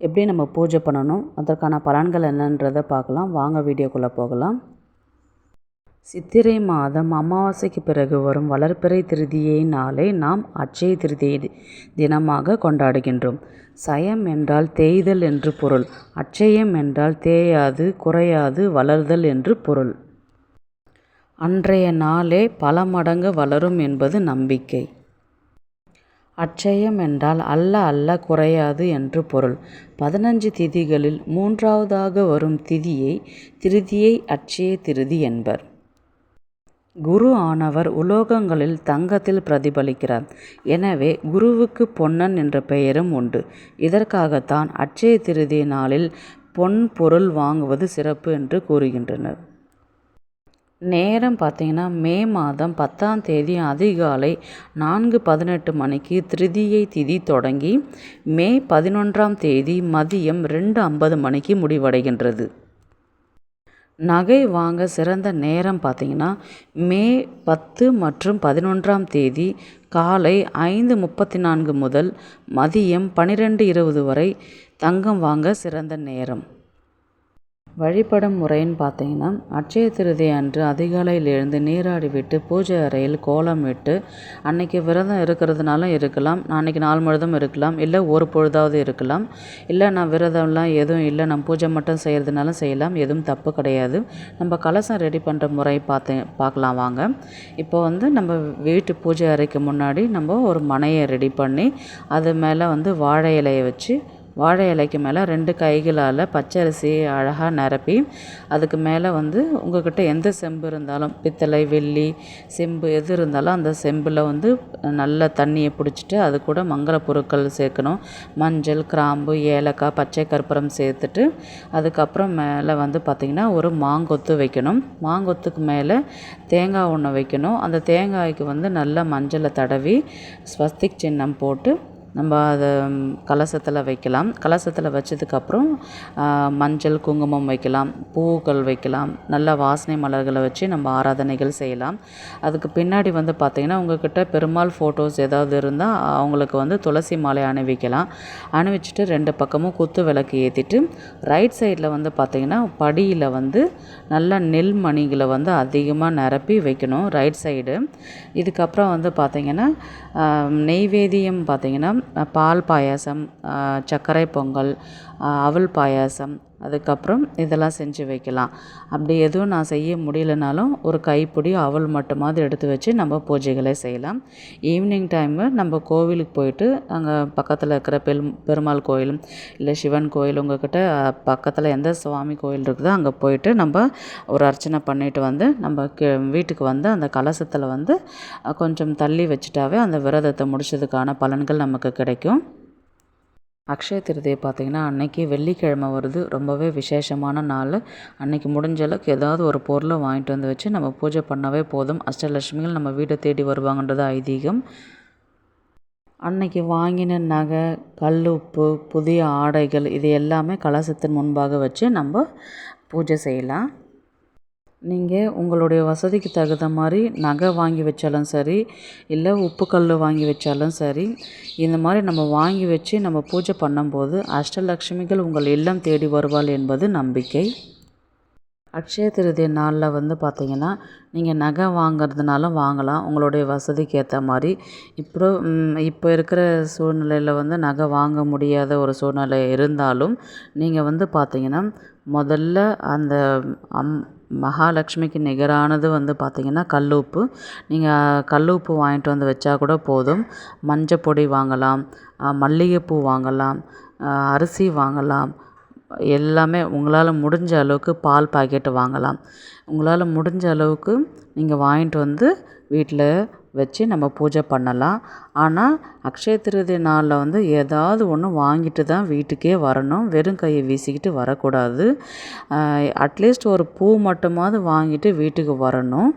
எப்படி நம்ம பூஜை பண்ணணும் அதற்கான பலன்கள் என்னன்றதை பார்க்கலாம். வாங்க வீடியோக்குள்ளே போகலாம். சித்திரை மாதம் அமாவாசைக்கு பிறகு வரும் வளர்ப்பிறை திருதியை நாளை நாம் அட்சய திருதியை தினமாக கொண்டாடுகின்றோம். சயம் என்றால் தேய்தல் என்று பொருள். அட்சயம் என்றால் தேயாது குறையாது வளர்தல் என்று பொருள். அன்றைய நாளே பல மடங்கு வளரும் என்பது நம்பிக்கை. அட்சயம் என்றால் அல்ல அல்ல குறையாது என்று பொருள். பதினஞ்சு திதிகளில் மூன்றாவதாக வரும் திதியை திருதியை அட்சய திருதி என்பர். குரு ஆனவர் உலோகங்களில் தங்கத்தில் பிரதிபலிக்கிறார். எனவே குருவுக்கு பொன்னன் என்ற பெயரும் உண்டு. இதற்காகத்தான் அட்சய திருதி நாளில் பொன் பொருள் வாங்குவது சிறப்பு என்று கூறுகின்றனர். நேரம் பார்த்தீங்கன்னா மே மாதம் பத்தாம் தேதி அதிகாலை நான்கு பதினெட்டு மணிக்கு திருதியை திதி தொடங்கி மே பதினொன்றாம் தேதி மதியம் ரெண்டு ஐம்பது மணிக்கு முடிவடைகின்றது. நகை வாங்க சிறந்த நேரம் பார்த்திங்கன்னா மே பத்து மற்றும் பதினொன்றாம் தேதி காலை ஐந்து முப்பத்தி நான்கு முதல் மதியம் பன்னிரெண்டு இருபது வரை தங்கம் வாங்க சிறந்த நேரம். வழிபடும் முறைன்னு பார்த்தீங்கன்னா அட்சய திருதி அன்று அதிகாலையில் எழுந்து நீராடி விட்டு பூஜை அறையில் கோலம் விட்டு அன்னைக்கு விரதம் இருக்கிறதுனாலும் இருக்கலாம் அன்னைக்கு நாள் முழுதும் இருக்கலாம் இல்லை ஒரு பொழுதாவது இருக்கலாம். இல்லை நான் விரதம்லாம் எதுவும் இல்லை நான் பூஜை மட்டும் செய்கிறதுனாலும் செய்யலாம் எதுவும் தப்பு கிடையாது. நம்ம கலசம் ரெடி பண்ணுற முறை பார்த்து பார்க்கலாம் வாங்க. இப்போ வந்து நம்ம வீட்டு பூஜை அறைக்கு முன்னாடி நம்ம ஒரு மனையை ரெடி பண்ணி அது மேலே வந்து வாழை இலையை வச்சு வாழை இலைக்கு மேலே ரெண்டு கைகளால் பச்சரிசி அழகாக நிரப்பி அதுக்கு மேலே வந்து உங்கள்கிட்ட எந்த செம்பு இருந்தாலும் பித்தளை வெள்ளி செம்பு எது இருந்தாலும் அந்த செம்பில் வந்து நல்ல தண்ணியை பிடிச்சிட்டு அது கூட மங்கள பொருட்கள் சேர்க்கணும். மஞ்சள் கிராம்பு ஏலக்காய் பச்சை கற்பூரம் சேர்த்துட்டு அதுக்கப்புறம் மேலே வந்து பார்த்திங்கன்னா ஒரு மாங்கொத்து வைக்கணும். மாங்கொத்துக்கு மேலே தேங்காய் ஒன்று வைக்கணும். அந்த தேங்காய்க்கு வந்து நல்லா மஞ்சளை தடவி ஸ்வஸ்திக் சின்னம் போட்டு நம்ம அதை கலசத்தில் வைக்கலாம். கலசத்தில் வச்சதுக்கப்புறம் மஞ்சள் குங்குமம் வைக்கலாம் பூக்கள் வைக்கலாம் நல்ல வாசனை மலர்களை வச்சு நம்ம ஆராதனைகள் செய்யலாம். அதுக்கு பின்னாடி வந்து பார்த்திங்கன்னா உங்கள்கிட்ட பெருமாள் ஃபோட்டோஸ் ஏதாவது இருந்தால் அவங்களுக்கு வந்து துளசி மாலை அணிவிக்கலாம். அணிவிச்சிட்டு ரெண்டு பக்கமும் குத்து விளக்கு ஏற்றிட்டு ரைட் சைடில் வந்து பார்த்திங்கன்னா படியில் வந்து நல்ல நெல் மணிகளை வந்து அதிகமாக நிரப்பி வைக்கணும் ரைட் சைடு இதுக்கப்புறம் வந்து பார்த்திங்கன்னா நெய்வேதியம் பார்த்திங்கன்னா பால் பாயாசம் சர்க்கரை பொங்கல் அவல் பாயாசம் அதுக்கப்புறம் இதெல்லாம் செஞ்சு வைக்கலாம். அப்படி எதுவும் நான் செய்ய முடியலனாலும் ஒரு கைப்பிடி அவல் மட்டுமாவது எடுத்து வச்சு நம்ம பூஜைகளை செய்யலாம். ஈவினிங் டைமு நம்ம கோவிலுக்கு போயிட்டு அங்கே பக்கத்தில் இருக்கிற பெரு பெருமாள் கோயில் இல்லை சிவன் கோயில் உங்கள்கிட்ட பக்கத்தில் எந்த சுவாமி கோயில் இருக்குதோ அங்கே போயிட்டு நம்ம ஒரு அர்ச்சனை பண்ணிட்டு வந்து நம்ம வீட்டுக்கு வந்து அந்த கலசத்தில் வந்து கொஞ்சம் தள்ளி வச்சுட்டாவே அந்த விரதத்தை முடிச்சதுக்கான பலன்கள் நமக்கு கிடைக்கும். அக்ஷய திருதியை பார்த்திங்கன்னா அன்னைக்கு வெள்ளிக்கிழமை வருது. ரொம்பவே விசேஷமான நாள். அன்றைக்கி முடிஞ்ச அளவுக்கு ஏதாவது ஒரு பொருளை வாங்கிட்டு வந்து வச்சு நம்ம பூஜை பண்ணவே போதும். அஷ்டலட்சுமிகள் நம்ம வீடை தேடி வருவாங்கன்றது ஐதீகம். அன்னைக்கு வாங்கின நகை கல் உப்பு புதிய ஆடைகள் இது எல்லாமே கலசத்தின் முன்பாக வச்சு நம்ம பூஜை செய்யலாம். நீங்கள் உங்களுடைய வசதிக்கு தகுந்த மாதிரி நகை வாங்கி வச்சாலும் சரி இல்லை உப்பு கல் வாங்கி வச்சாலும் சரி இந்த மாதிரி நம்ம வாங்கி வச்சு நம்ம பூஜை பண்ணும்போது அஷ்டலக்ஷ்மிகள் உங்கள் இல்லம் தேடி வருவாள் என்பது நம்பிக்கை. அக்ஷய திருதி நாளில் வந்து பார்த்திங்கன்னா நீங்கள் நகை வாங்கிறதுனாலும் வாங்கலாம். உங்களுடைய வசதிக்கு ஏற்ற மாதிரி. இப்போ இப்போ இருக்கிற சூழ்நிலையில் வந்து நகை வாங்க முடியாத ஒரு சூழ்நிலை இருந்தாலும் நீங்கள் வந்து பார்த்திங்கன்னா முதல்ல அந்த அம் மகாலட்சுமிக்கு நிகரானது வந்து பார்த்திங்கன்னா கல் உப்பு நீங்கள் கல் உப்பு வாங்கிட்டு வந்து வச்சா கூட போதும். மஞ்சள் பொடி வாங்கலாம் மல்லிகைப்பூ வாங்கலாம் அரிசி வாங்கலாம். எல்லாமே உங்களால் முடிஞ்ச அளவுக்கு பால் பாக்கெட்டு வாங்கலாம். உங்களால் முடிஞ்ச அளவுக்கு நீங்கள் வாங்கிட்டு வந்து வீட்டில் வச்சு நம்ம பூஜை பண்ணலாம். ஆனால் அக்ஷய திருதி நாளில் வந்து ஏதாவது ஒன்று வாங்கிட்டு தான் வீட்டுக்கே வரணும். வெறும் கையை வீசிக்கிட்டு வரக்கூடாது. அட்லீஸ்ட் ஒரு பூ மட்டுமாவது வாங்கிட்டு வீட்டுக்கு வரணும்.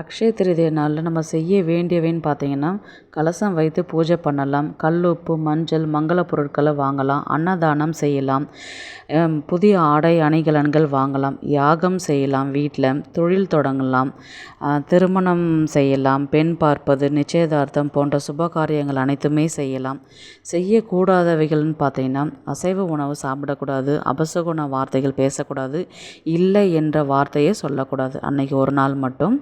அக்ஷய திருதிய நாளில் நம்ம செய்ய வேண்டியவைன்னு பார்த்தீங்கன்னா கலசம் வைத்து பூஜை பண்ணலாம். கல் உப்பு மஞ்சள் மங்கள பொருட்களை வாங்கலாம். அன்னதானம் செய்யலாம். புதிய ஆடை அணிகலன்கள் வாங்கலாம். யாகம் செய்யலாம் வீட்டில் தொழில் தொடங்கலாம். திருமணம் செய்யலாம். பெண் பார்ப்பது நிச்சயதார்த்தம் போன்ற சுப காரியங்கள் அனைத்துமே செய்யலாம். செய்யக்கூடாதவைகள்னு பார்த்தீங்கன்னா அசைவ உணவு சாப்பிடக்கூடாது அபசகுண வார்த்தைகள் பேசக்கூடாது இல்லை என்ற வார்த்தையை சொல்லக்கூடாது. அன்றைக்கி ஒரு நாள் மட்டும்.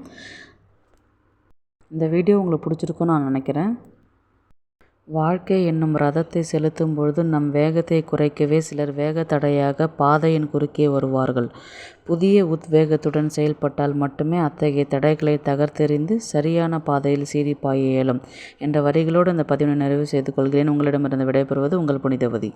இந்த வீடியோ உங்களுக்கு பிடிச்சிருக்குன்னு நான் நினைக்கிறேன். வாழ்க்கை என்னும் ரதத்தை செலுத்தும் பொழுது நம் வேகத்தை குறைக்கவே சிலர் வேக தடையாக பாதையின் குறுக்கே வருவார்கள். புதிய உத்வேகத்துடன் செயல்பட்டால் மட்டுமே அத்தகைய தடைகளை தகர்த்தெறிந்து சரியான பாதையில் சீறி பாய இயலும். என்ற வரிகளோடு இந்த பதிவினை நிறைவு செய்து கொள்கிறேன். உங்களிடமிருந்து விடைபெறுவது உங்கள் புனிதவதி.